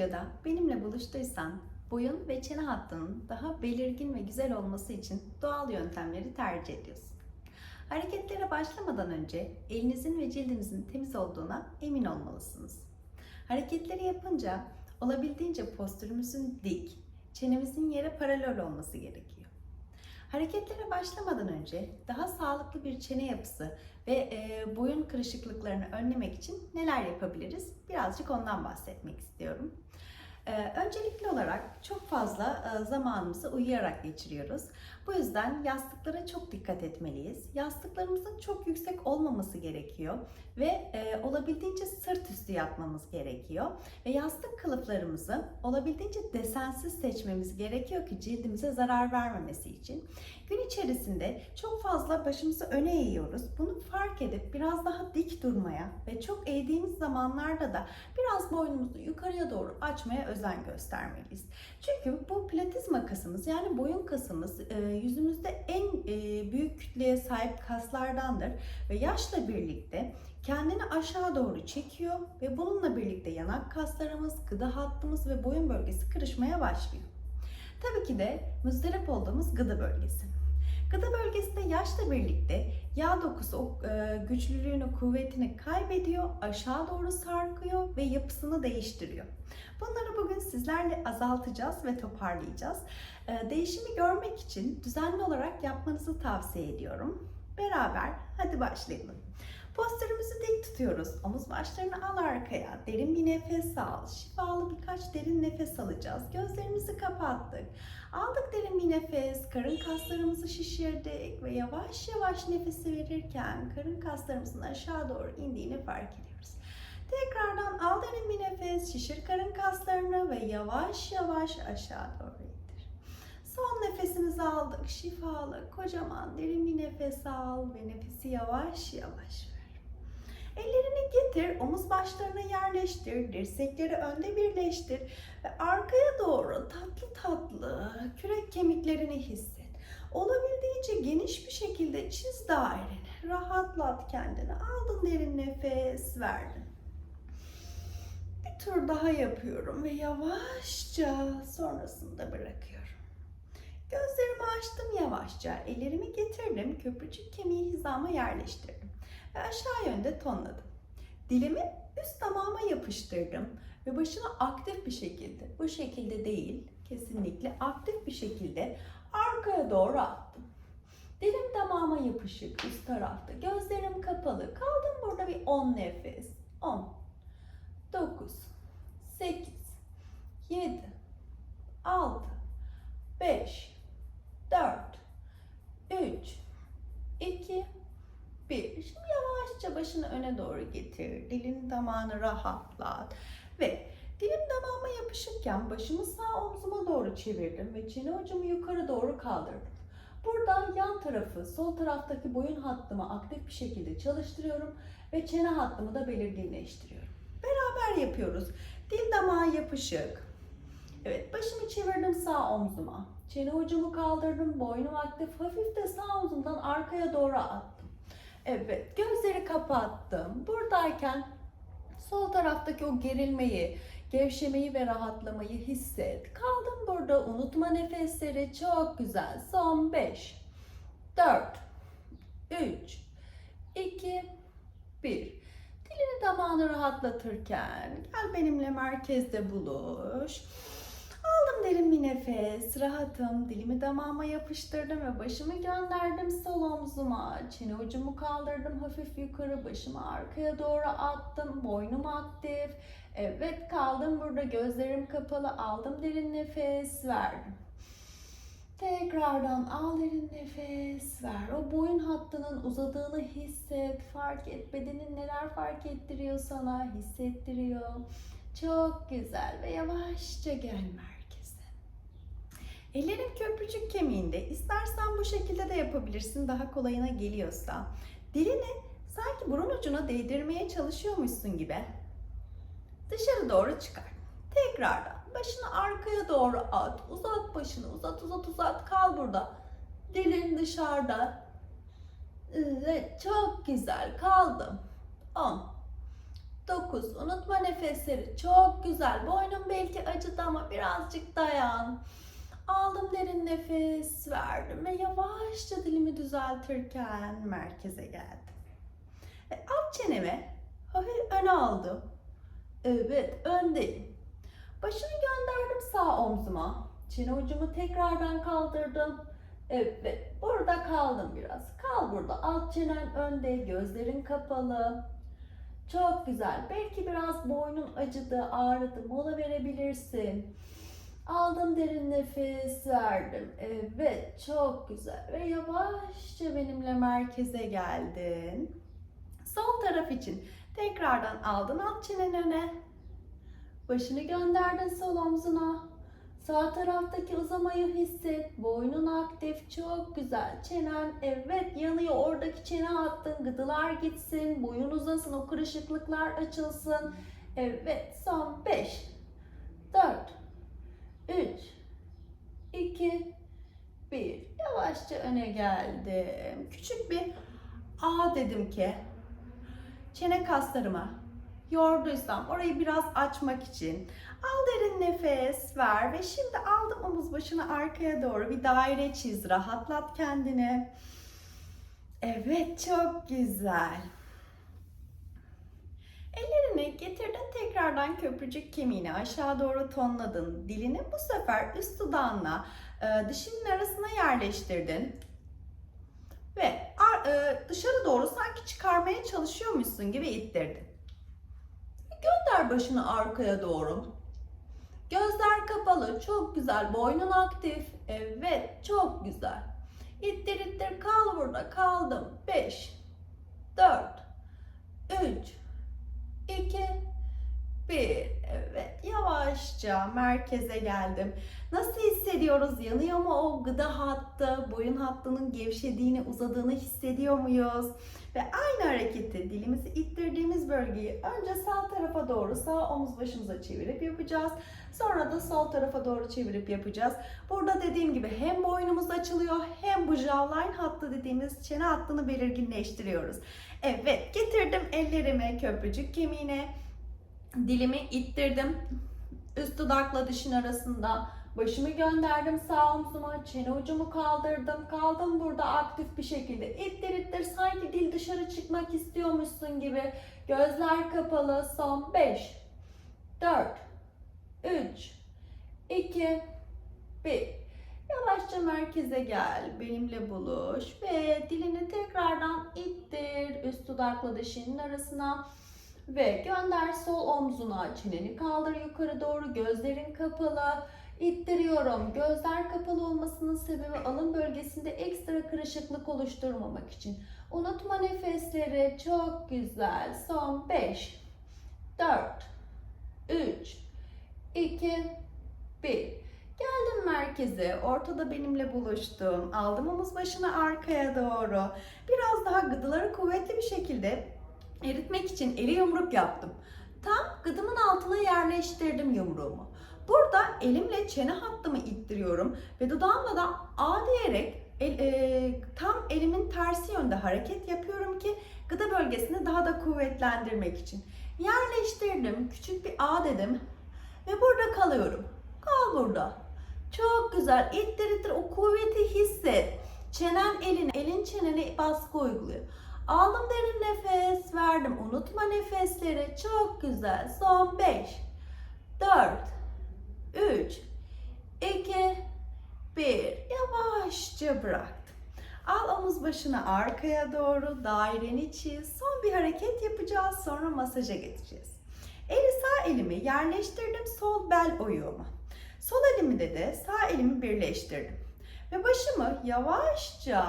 videoda benimle buluştuysan boyun ve çene hattının daha belirgin ve güzel olması için doğal yöntemleri tercih ediyorsun. Hareketlere başlamadan önce elinizin ve cildinizin temiz olduğuna emin olmalısınız. Hareketleri yapınca olabildiğince postürümüzün dik, çenemizin yere paralel olması gerekiyor. Hareketlere başlamadan önce daha sağlıklı bir çene yapısı ve e, boyun kırışıklıklarını önlemek için neler yapabiliriz? Birazcık ondan bahsetmek istiyorum. E, öncelikli olarak çok fazla e, zamanımızı uyuyarak geçiriyoruz. Bu yüzden yastıklara çok dikkat etmeliyiz. Yastıklarımızın çok yüksek olmaması gerekiyor ve e, olabildiğince sırt üstü yatmamız gerekiyor. Ve yastık kılıflarımızı olabildiğince desensiz seçmemiz gerekiyor ki cildimize zarar vermemesi için. Gün içerisinde çok fazla başımızı öne eğiyoruz. Bunu fark edip biraz daha dik durmaya ve çok eğdiğimiz zamanlarda da biraz boynumuzu yukarıya doğru açmaya özen göstermeliyiz. Çünkü bu platizma kasımız yani boyun kasımız e, yüzümüzde en e, büyük kütleye sahip kaslardandır ve yaşla birlikte kendini aşağı doğru çekiyor ve bununla birlikte yanak kaslarımız, gıda hattımız ve boyun bölgesi kırışmaya başlıyor. Tabii ki de müzdarip olduğumuz gıda bölgesi. Gıda bölgesinde yaşla birlikte yağ dokusu o, e, güçlülüğünü, kuvvetini kaybediyor, aşağı doğru sarkıyor ve yapısını değiştiriyor. Bunları bugün sizlerle azaltacağız ve toparlayacağız. E, değişimi görmek için düzenli olarak yapmanızı tavsiye ediyorum. Beraber hadi başlayalım. Postürümüzü dik tutuyoruz. Omuz başlarını al arkaya. Derin bir nefes al. Şifalı birkaç derin nefes alacağız. Gözlerimizi kapattık. Aldık derin bir nefes. Karın kaslarımızı şişirdik ve yavaş yavaş nefesi verirken karın kaslarımızın aşağı doğru indiğini fark ediyoruz. Tekrardan al derin bir nefes. Şişir karın kaslarını ve yavaş yavaş aşağı doğru indir. Son nefesimizi aldık. Şifalı, kocaman derin bir nefes al ve nefesi yavaş yavaş. Ellerini getir, omuz başlarına yerleştir, dirsekleri önde birleştir ve arkaya doğru tatlı tatlı kürek kemiklerini hisset. Olabildiğince geniş bir şekilde çiz daireni. Rahatlat kendini. Aldın derin nefes, verdin. Bir tur daha yapıyorum ve yavaşça sonrasında bırakıyorum. Gözlerimi açtım yavaşça. Ellerimi getirdim. Köprücük kemiği hizama yerleştirdim. Ve aşağı yönde tonladım. Dilimi üst damağıma yapıştırdım. Ve başını aktif bir şekilde, bu şekilde değil, kesinlikle aktif bir şekilde arkaya doğru attım. Dilim damağıma yapışık üst tarafta. Gözlerim kapalı. Kaldım burada bir 10 nefes. 10, 9, 8, 7, 6, 5, 4, 3, 2, 1. Şimdi yavaşça başını öne doğru getir. Dilin damağını rahatlat. Ve dilim damağıma yapışıkken başımı sağ omzuma doğru çevirdim ve çene ucumu yukarı doğru kaldırdım. Burada yan tarafı, sol taraftaki boyun hattımı aktif bir şekilde çalıştırıyorum ve çene hattımı da belirginleştiriyorum. Beraber yapıyoruz. Dil damağa yapışık. Evet, başımı çevirdim sağ omzuma. Çene ucumu kaldırdım, boynum aktif. Hafif de sağ omzumdan arkaya doğru attım. Evet, gözleri kapattım. Buradayken sol taraftaki o gerilmeyi, gevşemeyi ve rahatlamayı hisset. Kaldım burada. Unutma nefesleri. Çok güzel. Son 5, 4, 3, 2, 1. Dilini damağını rahatlatırken gel benimle merkezde buluş. Derin bir nefes, rahatım. Dilimi damağıma yapıştırdım ve başımı gönderdim sol omzuma. Çene ucumu kaldırdım hafif yukarı, başımı arkaya doğru attım. Boynum aktif. Evet kaldım burada, gözlerim kapalı. Aldım derin nefes, verdim. Tekrardan al derin nefes, ver. O boyun hattının uzadığını hisset, fark et. Bedenin neler fark ettiriyor sana, hissettiriyor. Çok güzel ve yavaşça gel merkeze. Ellerin köprücük kemiğinde. İstersen bu şekilde de yapabilirsin daha kolayına geliyorsa. Dilini sanki burun ucuna değdirmeye çalışıyormuşsun gibi dışarı doğru çıkar. Tekrardan başını arkaya doğru at. Uzat başını. Uzat uzat uzat. Kal burada. Dilin dışarıda. Evet çok güzel. Kaldım. 10 9. Unutma nefesleri. Çok güzel. Boynun belki acıdı ama birazcık dayan. Aldım derin nefes verdim ve yavaşça dilimi düzeltirken merkeze geldim. Ve alt çenemi hafif öne aldım. Evet öndeyim. Başımı gönderdim sağ omzuma. Çene ucumu tekrardan kaldırdım. Evet burada kaldım biraz. Kal burada. Alt çenen önde, gözlerin kapalı. Çok güzel. Belki biraz boynun acıdı, ağrıdı. Mola verebilirsin. Aldım derin nefes verdim. Evet çok güzel. Ve yavaşça benimle merkeze geldin. Sol taraf için tekrardan aldın alt çenen öne. Başını gönderdin sol omzuna. Sağ taraftaki uzamayı hisset. Boynun aktif. Çok güzel. Çenen evet yanıyor. Oradaki çene attın. Gıdılar gitsin. Boyun uzasın. O kırışıklıklar açılsın. Evet. Son 5 4 3 2 1 Yavaşça öne geldim. Küçük bir A dedim ki çene kaslarıma yorduysam orayı biraz açmak için al derin nefes ver ve şimdi aldım omuz başını arkaya doğru bir daire çiz rahatlat kendini. Evet çok güzel. Ellerini getirdin tekrardan köprücük kemiğini aşağı doğru tonladın. Dilini bu sefer üst dudağınla e, dişinin arasına yerleştirdin. Ve e, dışarı doğru sanki çıkarmaya çalışıyormuşsun gibi ittirdin. Gönder başını arkaya doğru. Gözler kapalı. Çok güzel. Boynun aktif. Evet. Çok güzel. İttir ittir. Kal burada. Kaldım. 5 4 3 2 1 Evet. Yavaşça merkeze geldim. Nasıl hissediyoruz? Yanıyor mu o gıda hattı? Boyun hattının gevşediğini, uzadığını hissediyor muyuz? Ve aynı hareketi dilimizi ittirdiğimiz bölgeyi önce sağ tarafa doğru sağ omuz başımıza çevirip yapacağız. Sonra da sol tarafa doğru çevirip yapacağız. Burada dediğim gibi hem boynumuz açılıyor hem bu jawline hattı dediğimiz çene hattını belirginleştiriyoruz. Evet getirdim ellerimi köprücük kemiğine. Dilimi ittirdim. Üst dudakla dişin arasında. Başımı gönderdim sağ omzuma, çene ucumu kaldırdım. Kaldım burada aktif bir şekilde. İttir ittir sanki dil dışarı çıkmak istiyormuşsun gibi. Gözler kapalı. Son 5, 4, 3, 2, 1. Yavaşça merkeze gel. Benimle buluş ve dilini tekrardan ittir. Üst dudakla dişinin arasına. Ve gönder sol omzuna. Çeneni kaldır yukarı doğru. Gözlerin kapalı. İttiriyorum. Gözler kapalı olmasının sebebi alın bölgesinde ekstra kırışıklık oluşturmamak için. Unutma nefesleri. Çok güzel. Son 5, 4, 3, 2, 1. Geldim merkeze. Ortada benimle buluştum. Aldım omuz başını arkaya doğru. Biraz daha gıdıları kuvvetli bir şekilde eritmek için eli yumruk yaptım. Tam gıdımın altına yerleştirdim yumruğumu. Burada elimle çene hattımı ittiriyorum ve dudağımla da A diyerek el, e, tam elimin tersi yönde hareket yapıyorum ki gıda bölgesini daha da kuvvetlendirmek için. Yerleştirdim. Küçük bir A dedim ve burada kalıyorum. Kal burada. Çok güzel. İttir ittir o kuvveti hisset. Çenen elin, elin çenene baskı uyguluyor. Aldım derin nefes, verdim. Unutma nefesleri. Çok güzel. Son 5, 4, 3, 2, 1. Yavaşça bıraktım. Al omuz başını arkaya doğru daireni çiz. Son bir hareket yapacağız. Sonra masaja geçeceğiz. Eli sağ elimi yerleştirdim sol bel oyuğuma. Sol elimde de sağ elimi birleştirdim. Ve başımı yavaşça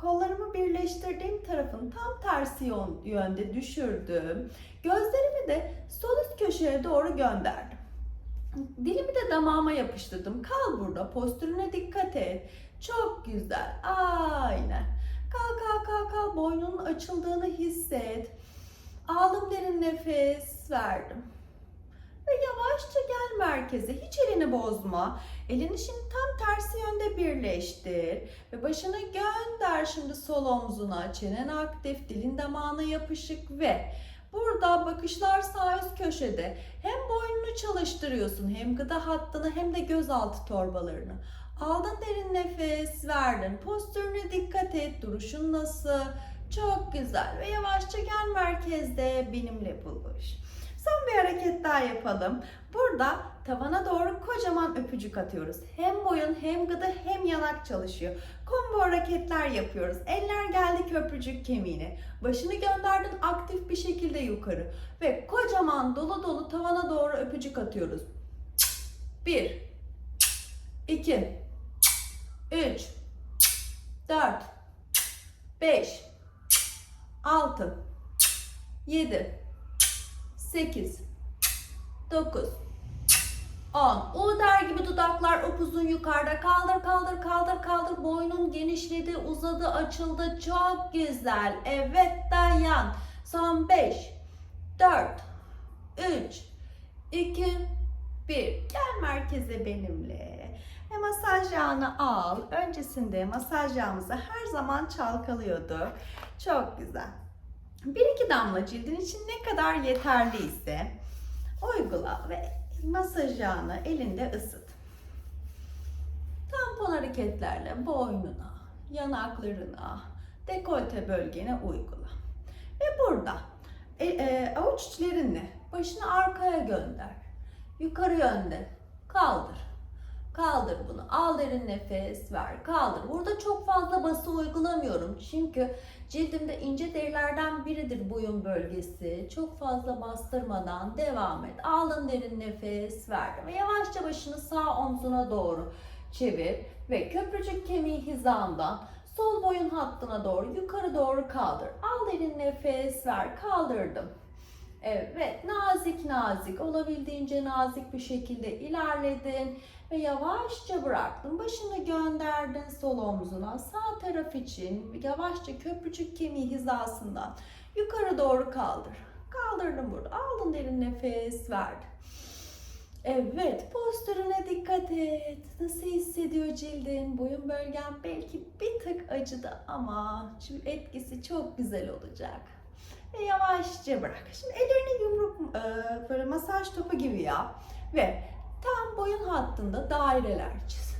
kollarımı birleştirdiğim tarafın tam tersi yönde düşürdüm. Gözlerimi de sol üst köşeye doğru gönderdim. Dilimi de damağıma yapıştırdım. Kal burada. Postürüne dikkat et. Çok güzel. Aynen. Kal kal kal kal. Boynunun açıldığını hisset. Aldım derin nefes. Verdim. Ve yavaşça gel merkeze. Hiç elini bozma. Elini şimdi tam tersi yönde birleştir. Ve başını gönder şimdi sol omzuna. Çenen aktif, dilin damağına yapışık ve Burada bakışlar sağ üst köşede. Hem boynunu çalıştırıyorsun hem gıda hattını hem de gözaltı torbalarını. Aldın derin nefes, verdin. Postürüne dikkat et. Duruşun nasıl? Çok güzel. Ve yavaşça gel merkezde benimle buluş. Son bir hareket daha yapalım. Burada tavana doğru kocaman öpücük atıyoruz. Hem boyun hem gıda hem yanak çalışıyor. Combo hareketler yapıyoruz. Eller geldi köprücük kemiğine. Başını gönderdin aktif bir şekilde yukarı. Ve kocaman dolu dolu tavana doğru öpücük atıyoruz. 1 2 3 4 5 6 7 8 9 10 U der gibi dudaklar upuzun yukarıda. Kaldır kaldır kaldır kaldır. Boynun genişledi uzadı açıldı. Çok güzel. Evet dayan. Son 5 4 3 2 1 gel merkeze benimle. Ve masaj yağını al. Öncesinde masaj yağımızı her zaman çalkalıyordu çok güzel bir iki damla cildin için ne kadar yeterliyse uygula ve masaj yağını elinde ısıt. Tampon hareketlerle boynuna, yanaklarına, dekolte bölgene uygula. Ve burada e, e, avuç içlerinle başını arkaya gönder. Yukarı yönde kaldır. Kaldır bunu. Al derin nefes ver. Kaldır. Burada çok fazla bası uygulamıyorum. Çünkü cildimde ince derilerden biridir boyun bölgesi. Çok fazla bastırmadan devam et. Aldın derin nefes ver. Ve yavaşça başını sağ omzuna doğru çevir. Ve köprücük kemiği hizamdan sol boyun hattına doğru yukarı doğru kaldır. Al derin nefes ver. Kaldırdım. Evet, nazik nazik, olabildiğince nazik bir şekilde ilerledin ve yavaşça bıraktın. Başını gönderdin sol omzuna. Sağ taraf için yavaşça köprücük kemiği hizasından yukarı doğru kaldır. Kaldırdın burada. Aldın derin nefes, verdin. Evet, postürüne dikkat et. Nasıl hissediyor cildin? Boyun bölgen belki bir tık acıdı ama şimdi etkisi çok güzel olacak. Ve yavaşça bırak. Şimdi ellerini yumruk e, böyle masaj topu gibi yap ve tam boyun hattında daireler çiz.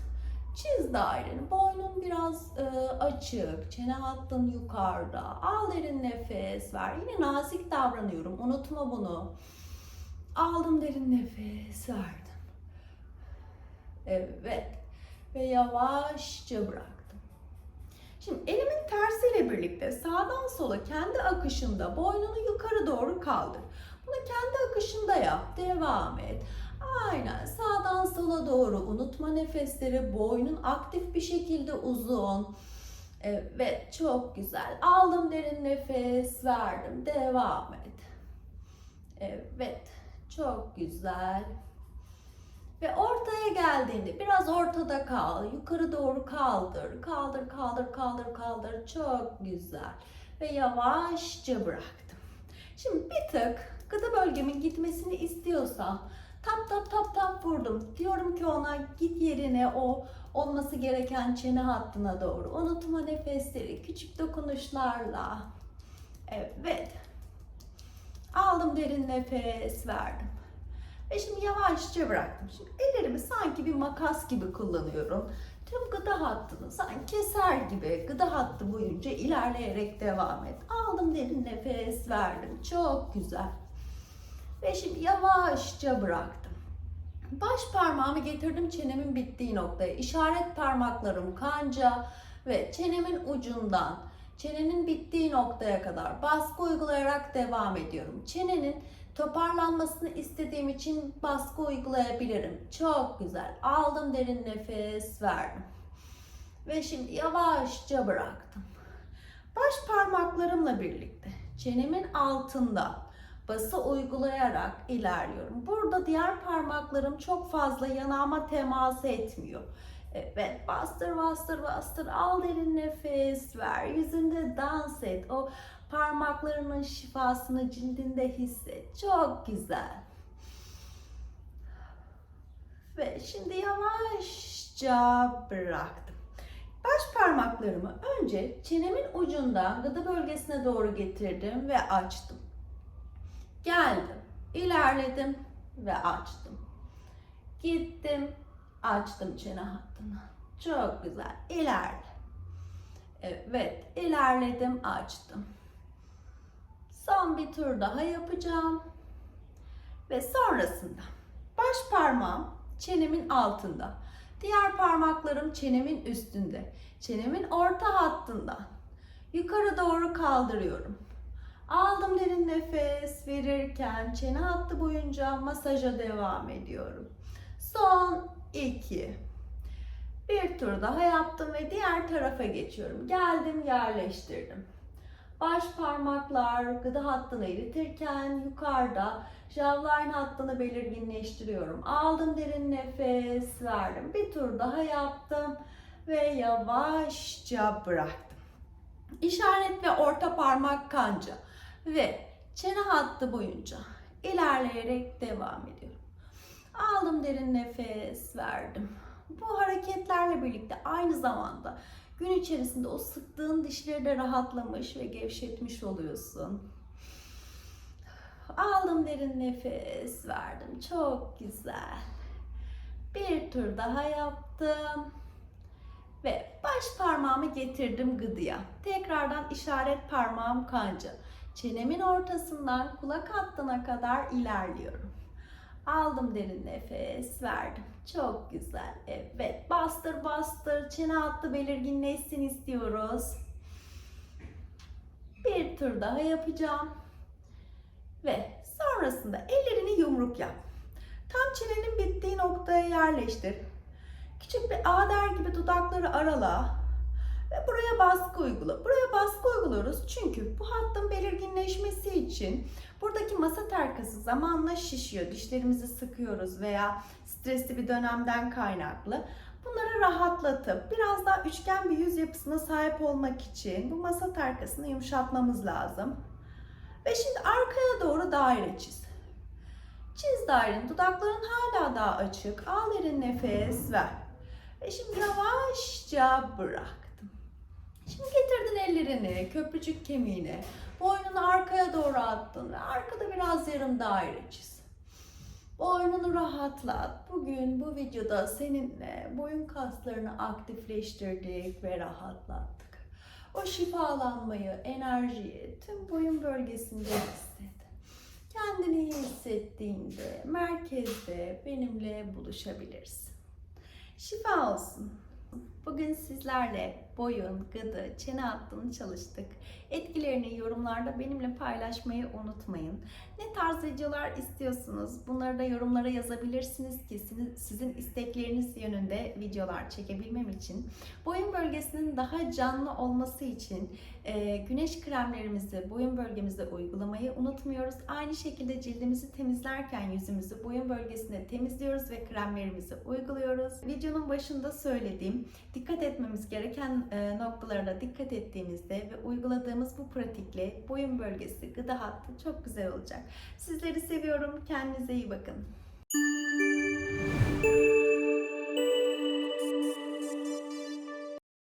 Çiz daireni. Boynun biraz e, açık, çene hattın yukarıda. Al derin nefes ver. Yine nazik davranıyorum. Unutma bunu. Aldım derin nefes verdim. Evet. Ve yavaşça bıraktım. Şimdi elimin tersiyle birlikte sağdan sola kendi akışında boynunu yukarı doğru kaldır. Bunu kendi akışında yap. Devam et. Aynen sağdan sola doğru unutma nefesleri. Boynun aktif bir şekilde uzun. Evet çok güzel. Aldım derin nefes verdim. Devam et. Evet çok güzel. Ve ortaya geldiğinde biraz ortada kal. Yukarı doğru kaldır. Kaldır, kaldır, kaldır, kaldır. Çok güzel. Ve yavaşça bıraktım. Şimdi bir tık gıda bölgemin gitmesini istiyorsam tap tap tap tap vurdum. Diyorum ki ona git yerine o olması gereken çene hattına doğru. Unutma nefesleri küçük dokunuşlarla. Evet. Aldım derin nefes verdim. Ve şimdi yavaşça bıraktım. Şimdi ellerimi sanki bir makas gibi kullanıyorum. Tüm gıda hattını sanki keser gibi gıda hattı boyunca ilerleyerek devam et. Aldım derin nefes verdim. Çok güzel. Ve şimdi yavaşça bıraktım. Baş parmağımı getirdim çenemin bittiği noktaya. İşaret parmaklarım kanca ve çenemin ucundan çenenin bittiği noktaya kadar baskı uygulayarak devam ediyorum. Çenenin toparlanmasını istediğim için baskı uygulayabilirim. Çok güzel. Aldım derin nefes verdim. Ve şimdi yavaşça bıraktım. Baş parmaklarımla birlikte çenemin altında bası uygulayarak ilerliyorum. Burada diğer parmaklarım çok fazla yanağıma temas etmiyor. Evet, bastır bastır bastır. Al derin nefes ver. Yüzünde dans et. O parmaklarının şifasını cildinde hisset. Çok güzel. Ve şimdi yavaşça bıraktım. Baş parmaklarımı önce çenemin ucundan gıda bölgesine doğru getirdim ve açtım. Geldim, ilerledim ve açtım. Gittim, açtım çene hattını. Çok güzel, ilerle. Evet, ilerledim, açtım. Son bir tur daha yapacağım. Ve sonrasında baş parmağım çenemin altında. Diğer parmaklarım çenemin üstünde. Çenemin orta hattında. Yukarı doğru kaldırıyorum. Aldım derin nefes verirken çene hattı boyunca masaja devam ediyorum. Son iki. Bir tur daha yaptım ve diğer tarafa geçiyorum. Geldim yerleştirdim. Baş parmaklar gıda hattını eritirken yukarıda jawline hattını belirginleştiriyorum. Aldım derin nefes verdim. Bir tur daha yaptım ve yavaşça bıraktım. İşaret ve orta parmak kanca ve çene hattı boyunca ilerleyerek devam ediyorum. Aldım derin nefes verdim. Bu hareketlerle birlikte aynı zamanda gün içerisinde o sıktığın dişleri de rahatlamış ve gevşetmiş oluyorsun. Aldım derin nefes verdim. Çok güzel. Bir tur daha yaptım. Ve baş parmağımı getirdim gıdıya. Tekrardan işaret parmağım kanca. Çenemin ortasından kulak hattına kadar ilerliyorum. Aldım derin nefes, verdim. Çok güzel. Evet, bastır bastır. Çene hattı belirginleşsin istiyoruz. Bir tur daha yapacağım. Ve sonrasında ellerini yumruk yap. Tam çenenin bittiği noktaya yerleştir. Küçük bir ağder gibi dudakları arala ve buraya baskı uygula. Buraya baskı uyguluyoruz çünkü bu hattın belirginleşmesi için buradaki masa terkası zamanla şişiyor. Dişlerimizi sıkıyoruz veya stresli bir dönemden kaynaklı. Bunları rahatlatıp biraz daha üçgen bir yüz yapısına sahip olmak için bu masa terkasını yumuşatmamız lazım. Ve şimdi arkaya doğru daire çiz. Çiz dairenin dudakların hala daha açık. Al derin nefes ver. Ve şimdi yavaşça bıraktım. Şimdi getirdin ellerini köprücük kemiğine. Boynunu arkaya doğru attın ve arkada biraz yarım daire çiz. Boynunu rahatlat. Bugün bu videoda seninle boyun kaslarını aktifleştirdik ve rahatlattık. O şifalanmayı, enerjiyi tüm boyun bölgesinde hisset. Kendini iyi hissettiğinde merkezde benimle buluşabilirsin. Şifa olsun. Bugün sizlerle boyun, gıdı, çene hattını çalıştık. Etkilerini yorumlarda benimle paylaşmayı unutmayın. Ne tarz videolar istiyorsunuz? Bunları da yorumlara yazabilirsiniz ki sizin istekleriniz yönünde videolar çekebilmem için. Boyun bölgesinin daha canlı olması için e, güneş kremlerimizi boyun bölgemizde uygulamayı unutmuyoruz. Aynı şekilde cildimizi temizlerken yüzümüzü boyun bölgesinde temizliyoruz ve kremlerimizi uyguluyoruz. Videonun başında söylediğim dikkat etmemiz gereken e, noktalara dikkat ettiğimizde ve uyguladığımız bu pratikle boyun bölgesi, gıda hattı çok güzel olacak. Sizleri seviyorum. Kendinize iyi bakın.